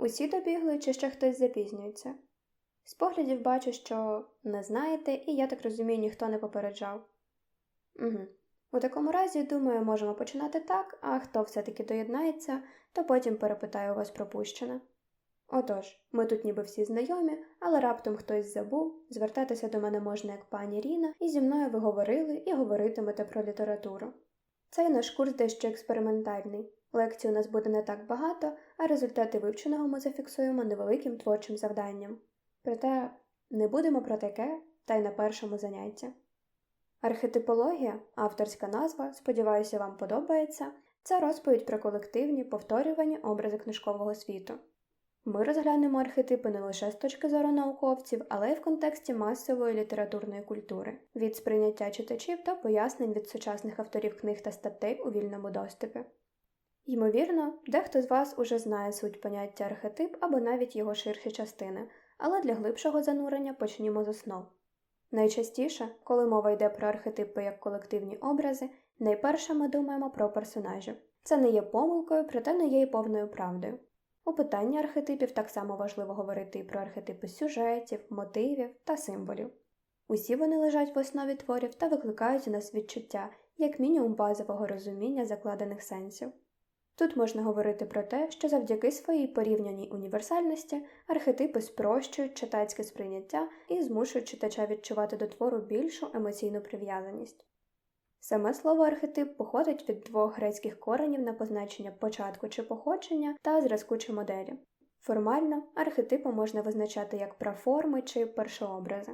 Усі добігли, чи ще хтось запізнюється? З поглядів бачу, що не знаєте, і я так розумію, ніхто не попереджав. Угу. У такому разі, думаю, можемо починати так, а хто все-таки доєднається, то потім перепитаю у вас пропущене. Отож, ми тут ніби всі знайомі, але раптом хтось забув, звертатися до мене можна як пані Ріна, і зі мною ви говорили і говоритимете про літературу. Цей наш курс дещо експериментальний. Лекцій у нас буде не так багато, а результати вивченого ми зафіксуємо невеликим творчим завданням. Проте не будемо про таке, та й на першому занятті. Архетипологія, авторська назва, сподіваюся, вам подобається, це розповідь про колективні, повторювані образи книжкового світу. Ми розглянемо архетипи не лише з точки зору науковців, але й в контексті масової літературної культури, від сприйняття читачів та пояснень від сучасних авторів книг та статей у вільному доступі. Ймовірно, дехто з вас уже знає суть поняття архетип або навіть його ширші частини, але для глибшого занурення почнімо з основ. Найчастіше, коли мова йде про архетипи як колективні образи, найперше ми думаємо про персонажів. Це не є помилкою, проте не є й повною правдою. У питанні архетипів так само важливо говорити і про архетипи сюжетів, мотивів та символів. Усі вони лежать в основі творів та викликають у нас відчуття, як мінімум базового розуміння закладених сенсів. Тут можна говорити про те, що завдяки своїй порівняній універсальності архетипи спрощують читацьке сприйняття і змушують читача відчувати до твору більшу емоційну прив'язаність. Саме слово архетип походить від двох грецьких коренів на позначення початку чи походження та зразку чи моделі. Формально архетипи можна визначати як праформи чи першообрази.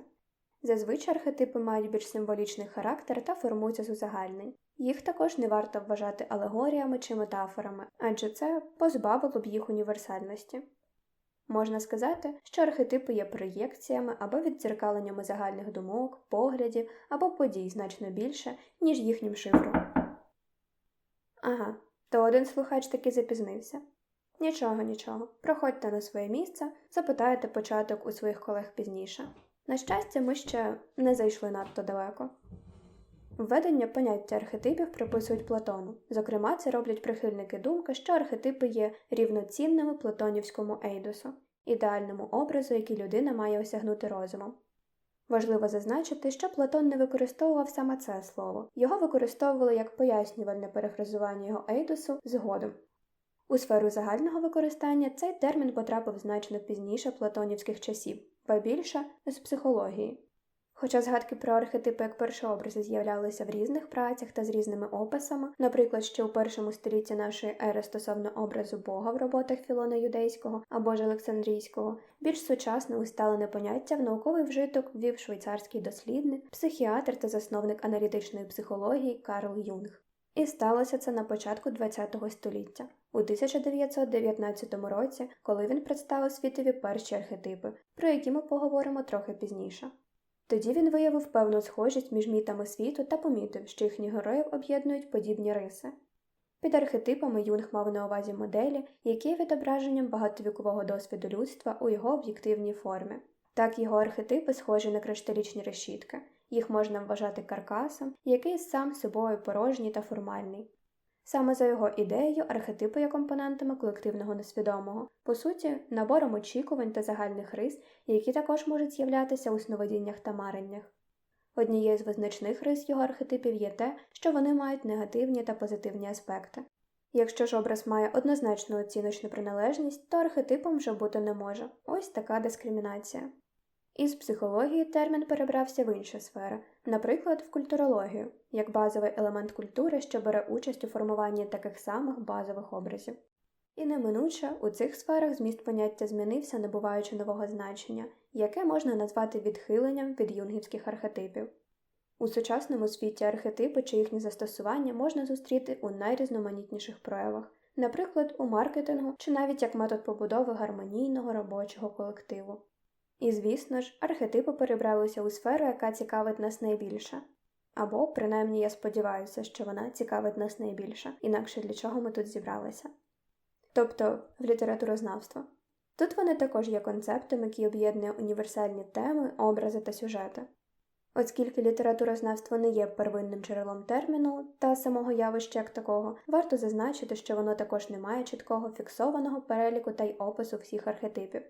Зазвичай архетипи мають більш символічний характер та формуються з узагальнень. Їх також не варто вважати алегоріями чи метафорами, адже це позбавило б їх універсальності. Можна сказати, що архетипи є проєкціями або віддзеркаленнями загальних думок, поглядів або подій значно більше, ніж їхнім шифром. Ага, то один слухач таки запізнився. Нічого, нічого. Проходьте на своє місце, запитайте початок у своїх колег пізніше. На щастя, ми ще не зайшли надто далеко. Введення поняття архетипів приписують Платону. Зокрема, це роблять прихильники думки, що архетипи є рівноцінними платонівському ейдосу, ідеальному образу, який людина має осягнути розумом. Важливо зазначити, що Платон не використовував саме це слово, його використовували як пояснювальне перефразування його ейдосу згодом. У сферу загального використання цей термін потрапив значно пізніше платонівських часів, ба більше з психології. Хоча згадки про архетипи як першообрази з'являлися в різних працях та з різними описами, наприклад, ще у першому столітті нашої ери стосовно образу Бога в роботах Філона Юдейського або ж Олександрійського, більш сучасне усталене поняття в науковий вжиток ввів швейцарський дослідник, психіатр та засновник аналітичної психології Карл Юнг. І сталося це на початку ХХ століття, у 1919 році, коли він представив світові перші архетипи, про які ми поговоримо трохи пізніше. Тоді він виявив певну схожість між мітами світу та помітив, що їхніх героїв об'єднують подібні риси. Під архетипами Юнг мав на увазі моделі, які є відображенням багатовікового досвіду людства у його об'єктивній формі. Так його архетипи схожі на кришталічні решітки, їх можна вважати каркасом, який сам собою порожній та формальний. Саме за його ідеєю архетипи є компонентами колективного несвідомого, по суті, набором очікувань та загальних рис, які також можуть з'являтися у сновидіннях та мареннях. Однією з визначних рис його архетипів є те, що вони мають негативні та позитивні аспекти. Якщо ж образ має однозначну оціночну приналежність, то архетипом вже бути не може ось така дискримінація. Із психології термін перебрався в інші сфери, наприклад, в культурологію, як базовий елемент культури, що бере участь у формуванні таких самих базових образів. І неминуче у цих сферах зміст поняття змінився, набуваючи нового значення, яке можна назвати відхиленням від юнгівських архетипів. У сучасному світі архетипи чи їхні застосування можна зустріти у найрізноманітніших проявах, наприклад, у маркетингу чи навіть як метод побудови гармонійного робочого колективу. І, звісно ж, архетипи перебралися у сферу, яка цікавить нас найбільше. Або, принаймні, я сподіваюся, що вона цікавить нас найбільше, інакше для чого ми тут зібралися. Тобто в літературознавство. Тут вони також є концептом, який об'єднує універсальні теми, образи та сюжети. Оскільки літературознавство не є первинним джерелом терміну та самого явища як такого, варто зазначити, що воно також не має чіткого фіксованого переліку та й опису всіх архетипів.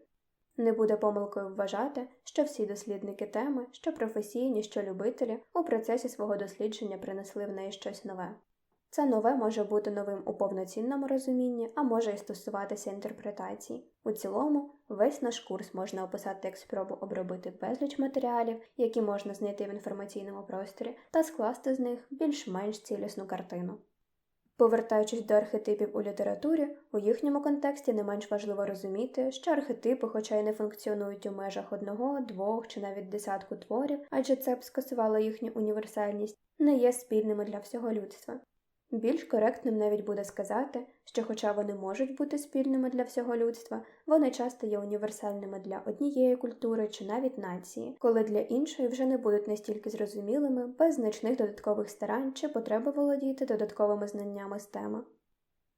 Не буде помилкою вважати, що всі дослідники теми, що професійні, що любителі, у процесі свого дослідження принесли в неї щось нове. Це нове може бути новим у повноцінному розумінні, а може і стосуватися інтерпретацій. У цілому, весь наш курс можна описати як спробу обробити безліч матеріалів, які можна знайти в інформаційному просторі, та скласти з них більш-менш цілісну картину. Повертаючись до архетипів у літературі, у їхньому контексті не менш важливо розуміти, що архетипи, хоча й не функціонують у межах одного, двох чи навіть десятку творів, адже це б скасувало їхню універсальність, не є спільними для всього людства. Більш коректним навіть буде сказати, що, хоча вони можуть бути спільними для всього людства, вони часто є універсальними для однієї культури чи навіть нації, коли для іншої вже не будуть настільки зрозумілими без значних додаткових старань чи потреби володіти додатковими знаннями з теми.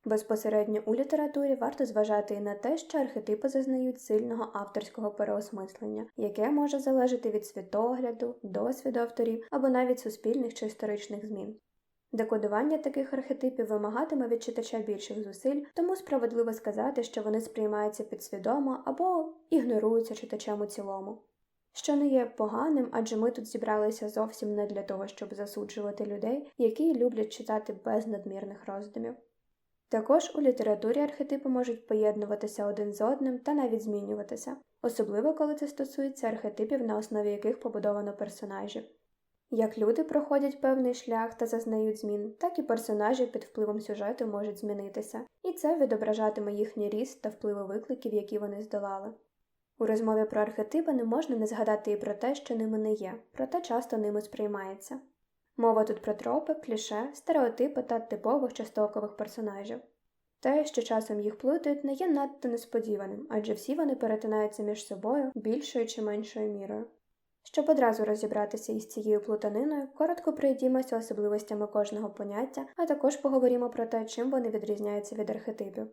Безпосередньо у літературі варто зважати і на те, що архетипи зазнають сильного авторського переосмислення, яке може залежати від світогляду, досвіду авторів або навіть суспільних чи історичних змін. Декодування таких архетипів вимагатиме від читача більших зусиль, тому справедливо сказати, що вони сприймаються підсвідомо або ігноруються читачем у цілому. Що не є поганим, адже ми тут зібралися зовсім не для того, щоб засуджувати людей, які люблять читати без надмірних роздумів. Також у літературі архетипи можуть поєднуватися один з одним та навіть змінюватися, особливо коли це стосується архетипів, на основі яких побудовано персонажів. Як люди проходять певний шлях та зазнають змін, так і персонажі під впливом сюжету можуть змінитися, і це відображатиме їхній ріст та впливи викликів, які вони здолали. У розмові про архетипи не можна не згадати і про те, що ними не є, проте часто ними сприймається. Мова тут про тропи, кліше, стереотипи та типових частокових персонажів. Те, що часом їх плутають, не є надто несподіваним, адже всі вони перетинаються між собою більшою чи меншою мірою. Щоб одразу розібратися із цією плутаниною, коротко пройдімося особливостями кожного поняття, а також поговоримо про те, чим вони відрізняються від архетипів.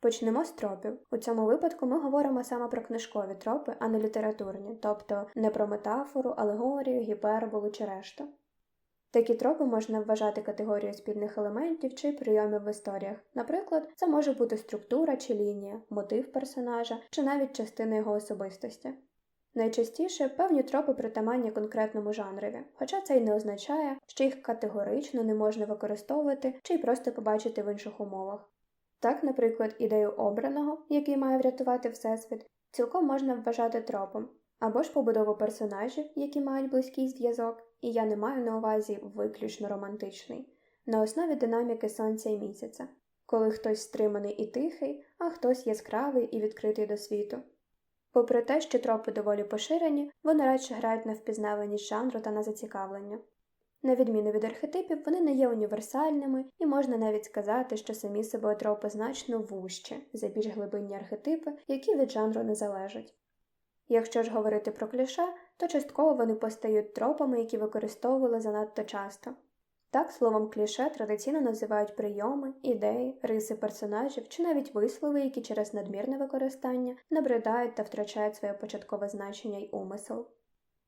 Почнемо з тропів. У цьому випадку ми говоримо саме про книжкові тропи, а не літературні, тобто не про метафору, алегорію, гіперболу чи решту. Такі тропи можна вважати категорією спільних елементів чи прийомів в історіях. Наприклад, це може бути структура чи лінія, мотив персонажа чи навіть частина його особистості. Найчастіше певні тропи притаманні конкретному жанрові, хоча це й не означає, що їх категорично не можна використовувати чи й просто побачити в інших умовах. Так, наприклад, ідею обраного, який має врятувати Всесвіт, цілком можна вважати тропом, або ж побудову персонажів, які мають близький зв'язок, і я не маю на увазі виключно романтичний, на основі динаміки сонця і місяця, коли хтось стриманий і тихий, а хтось яскравий і відкритий до світу. Попри те, що тропи доволі поширені, вони радше грають на впізнаваність жанру та на зацікавлення. На відміну від архетипів, вони не є універсальними, і можна навіть сказати, що самі собою тропи значно вужчі за більш глибинні архетипи, які від жанру не залежать. Якщо ж говорити про кліше, то частково вони постають тропами, які використовували занадто часто. Так, словом кліше традиційно називають прийоми, ідеї, риси персонажів чи навіть вислови, які через надмірне використання набридають та втрачають своє початкове значення й умисел.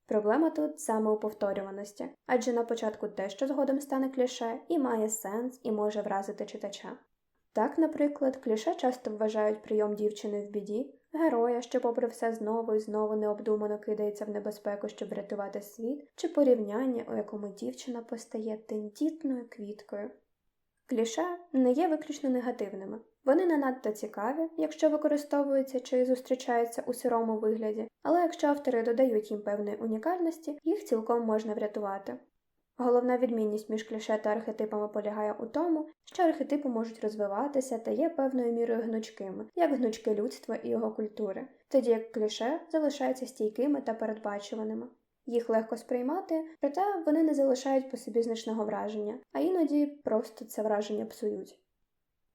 Проблема тут саме у повторюваності, адже на початку те, що згодом стане кліше, і має сенс, і може вразити читача. Так, наприклад, кліше часто вважають прийом дівчини в біді, героя, що, попри все знову і знову необдумано кидається в небезпеку, щоб врятувати світ, чи порівняння, у якому дівчина постає тендітною квіткою. Кліше не є виключно негативними, вони не надто цікаві, якщо використовуються чи зустрічаються у сирому вигляді, але якщо автори додають їм певної унікальності, їх цілком можна врятувати. Головна відмінність між кліше та архетипами полягає у тому, що архетипи можуть розвиватися та є певною мірою гнучкими, як гнучки людства і його культури, тоді як кліше залишаються стійкими та передбачуваними. Їх легко сприймати, проте вони не залишають по собі значного враження, а іноді просто це враження псують.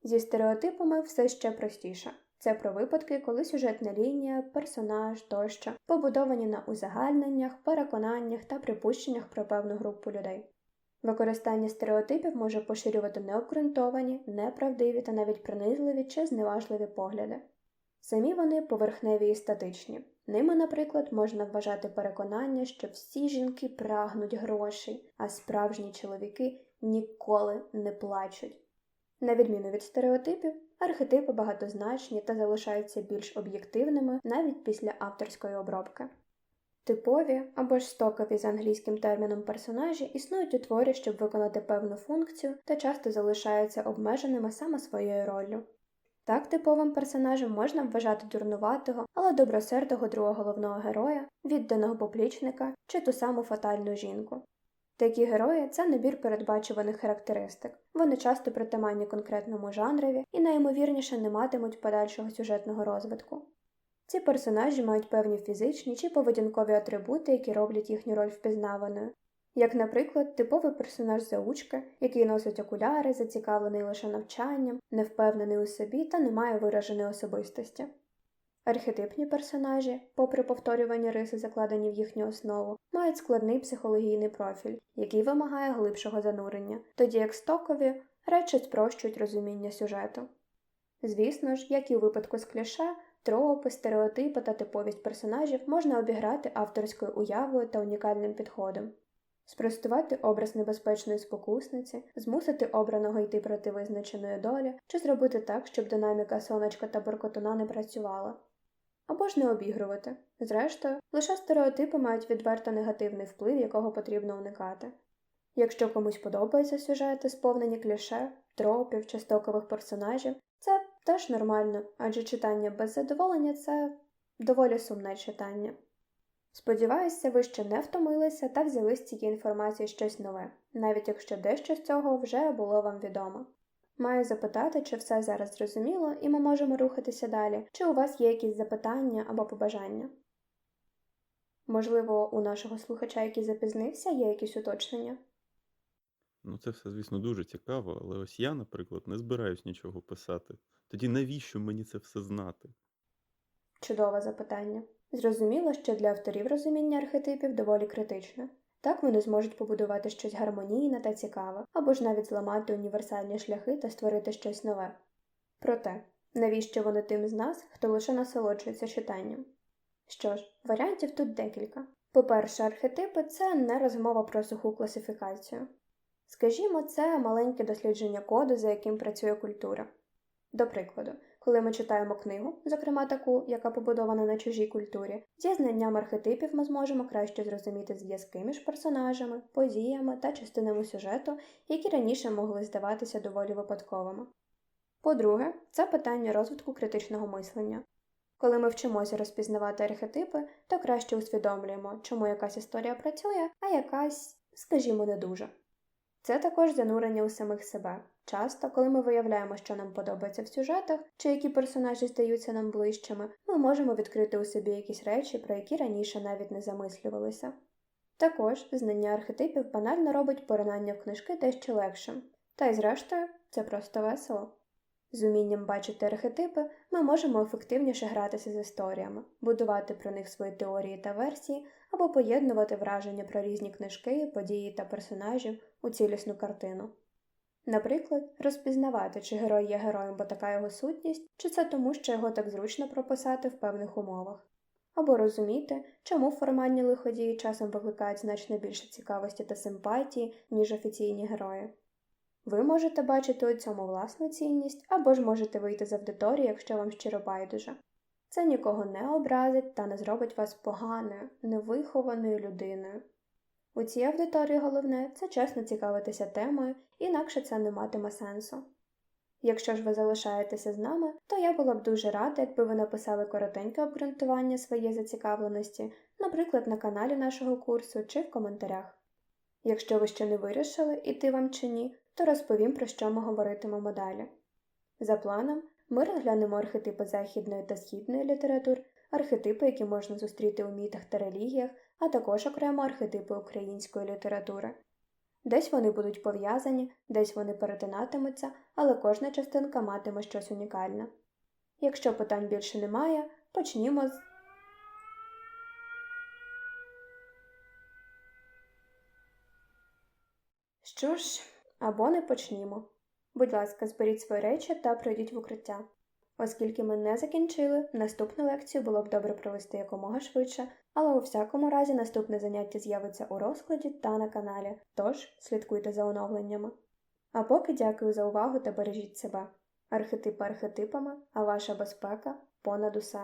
Зі стереотипами все ще простіше. Це про випадки, коли сюжетна лінія, персонаж тощо побудовані на узагальненнях, переконаннях та припущеннях про певну групу людей. Використання стереотипів може поширювати необґрунтовані, неправдиві та навіть принизливі чи зневажливі погляди. Самі вони поверхневі і статичні. Ними, наприклад, можна вважати переконання, що всі жінки прагнуть грошей, а справжні чоловіки ніколи не плачуть. На відміну від стереотипів, архетипи багатозначні та залишаються більш об'єктивними навіть після авторської обробки. Типові або ж стокові за англійським терміном персонажі існують у творі, щоб виконати певну функцію та часто залишаються обмеженими саме своєю роллю. Так типовим персонажем можна вважати дурнуватого, але добросердого другого головного героя, відданого поплічника чи ту саму фатальну жінку. Такі герої це набір передбачуваних характеристик. Вони часто притаманні конкретному жанрові і найімовірніше не матимуть подальшого сюжетного розвитку. Ці персонажі мають певні фізичні чи поведінкові атрибути, які роблять їхню роль впізнаваною, як, наприклад, типовий персонаж заучки, який носить окуляри, зацікавлений лише навчанням, невпевнений у собі та не має вираженої особистості. Архетипні персонажі, попри повторювані риси, закладені в їхню основу, мають складний психологійний профіль, який вимагає глибшого занурення, тоді як стокові радше спрощують розуміння сюжету. Звісно ж, як і у випадку з кліше, тропи, стереотипи та типовість персонажів можна обіграти авторською уявою та унікальним підходом. Спростувати образ небезпечної спокусниці, змусити обраного йти проти визначеної долі, чи зробити так, щоб динаміка сонечка та буркотуна не працювала. Не обігрувати. Зрештою, лише стереотипи мають відверто негативний вплив, якого потрібно уникати. Якщо комусь подобаються сюжети, сповнені кліше, тропів чи стокових персонажів, це теж нормально, адже читання без задоволення це доволі сумне читання. Сподіваюся, ви ще не втомилися та взяли з цієї інформації щось нове, навіть якщо дещо з цього вже було вам відомо. Маю запитати, чи все зараз зрозуміло, і ми можемо рухатися далі, чи у вас є якісь запитання або побажання. Можливо, у нашого слухача, який запізнився, є якісь уточнення? Ну, це все, звісно, дуже цікаво, але ось я, наприклад, не збираюсь нічого писати. Тоді навіщо мені це все знати? Чудове запитання. Зрозуміло, що для авторів розуміння архетипів доволі критичне. Так вони зможуть побудувати щось гармонійне та цікаве, або ж навіть зламати універсальні шляхи та створити щось нове. Проте, навіщо вони тим з нас, хто лише насолоджується читанням? Що ж, варіантів тут декілька. По-перше, архетипи це не розмова про суху класифікацію. Скажімо, це маленьке дослідження коду, за яким працює культура. До прикладу, коли ми читаємо книгу, зокрема таку, яка побудована на чужій культурі, зі знанням архетипів ми зможемо краще зрозуміти зв'язки між персонажами, подіями та частинами сюжету, які раніше могли здаватися доволі випадковими. По-друге, це питання розвитку критичного мислення. Коли ми вчимося розпізнавати архетипи, то краще усвідомлюємо, чому якась історія працює, а якась, скажімо, не дуже. Це також занурення у самих себе. Часто, коли ми виявляємо, що нам подобається в сюжетах, чи які персонажі здаються нам ближчими, ми можемо відкрити у собі якісь речі, про які раніше навіть не замислювалися. Також знання архетипів банально робить поринання в книжки дещо легшим, та й зрештою це просто весело. З умінням бачити архетипи ми можемо ефективніше гратися з історіями, будувати про них свої теорії та версії або поєднувати враження про різні книжки, події та персонажів у цілісну картину. Наприклад, розпізнавати, чи герой є героєм, бо така його сутність, чи це тому, що його так зручно прописати в певних умовах, або розуміти, чому формальні лиходії часом викликають значно більше цікавості та симпатії, ніж офіційні герої. Ви можете бачити у цьому власну цінність, або ж можете вийти з аудиторії, якщо вам щиро байдуже. Це нікого не образить та не зробить вас поганою, невихованою людиною. У цій аудиторії головне це чесно цікавитися темою, інакше це не матиме сенсу. Якщо ж ви залишаєтеся з нами, то я була б дуже рада, якби ви написали коротеньке обґрунтування своєї зацікавленості, наприклад, на каналі нашого курсу чи в коментарях. Якщо ви ще не вирішили, іти вам чи ні, то розповім, про що ми говоритимемо далі. За планом, ми розглянемо архетипи західної та східної літератур, архетипи, які можна зустріти у мітах та релігіях, а також окремо архетипи української літератури. Десь вони будуть пов'язані, десь вони перетинатимуться, але кожна частинка матиме щось унікальне. Якщо питань більше немає, почнімо з. Що ж, або не почнімо. Будь ласка, зберіть свої речі та пройдіть в укриття. Оскільки ми не закінчили, наступну лекцію було б добре провести якомога швидше, але у всякому разі наступне заняття з'явиться у розкладі та на каналі, тож слідкуйте за оновленнями. А поки дякую за увагу та бережіть себе. Архетипи архетипами, а ваша безпека понад усе.